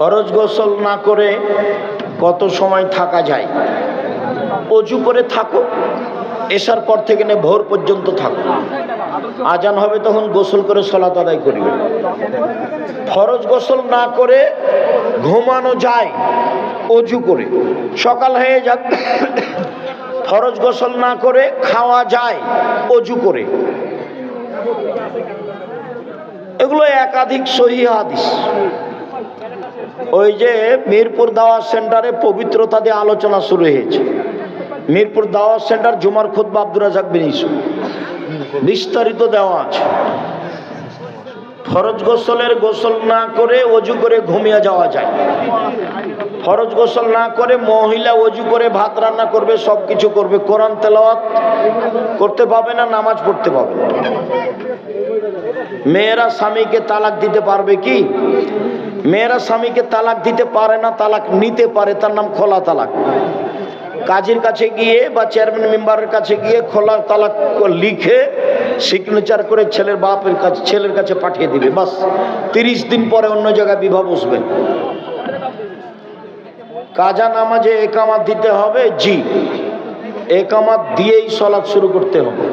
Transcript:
ফরজ গোসল না করে কত সময় থাকা যায়? অজু করে থাকো, এসার পর থেকে নে ভোর পর্যন্ত থাকো। আজান হবে তখন গোসল করে সলাত আদায় করিবে। ফরজ গোসল না করে ঘুমানো যায় অজু করে। সকাল হয়ে যাক, ফরজ গোসল না করে খাওয়া যায় অজু করে। এগুলো একাধিক সহি হাদিস। ওই যে মিরপুর দাওয়া সেন্টারে পবিত্রতা দিয়ে আলোচনা শুরু হয়েছে। মিরপুর দাওয়া সেন্টার জুমার খুদ্ আব্দুর রাজাক বিন ইসু বিস্তারিত দেওয়া আছে। ফরজ গোসলের গোসল না করে অজু করে ঘুমিয়ে যাওয়া যায়। ফরজ গোসল না করে মহিলা অজু করে ভাত রান্না করবে, সব কিছু করবে। কোরআন তেলাওয়াত করতে পাবে না, নামাজ পড়তে পাবে মেয়েরা স্বামীকে তালাক দিতে পারবে কি? মেয়েরা স্বামীকে তালাক দিতে পারে না, তালাক নিতে পারে, তার নাম খোলা তালাক। কাজের কাছে গিয়ে বা চেয়ারম্যান মেম্বারের কাছে গিয়ে খোলা তালাক লিখে সিগনেচার করে ছেলের বাপের কাছে, ছেলের কাছে পাঠিয়ে দিবে। বাস, তিরিশ দিন পরে অন্য জায়গায় বিবাহ বসবে। কাজা নামাজে একামাত দিতে হবে? জি। একামাত দিয়েই সলাৎ শুরু করতে হবে।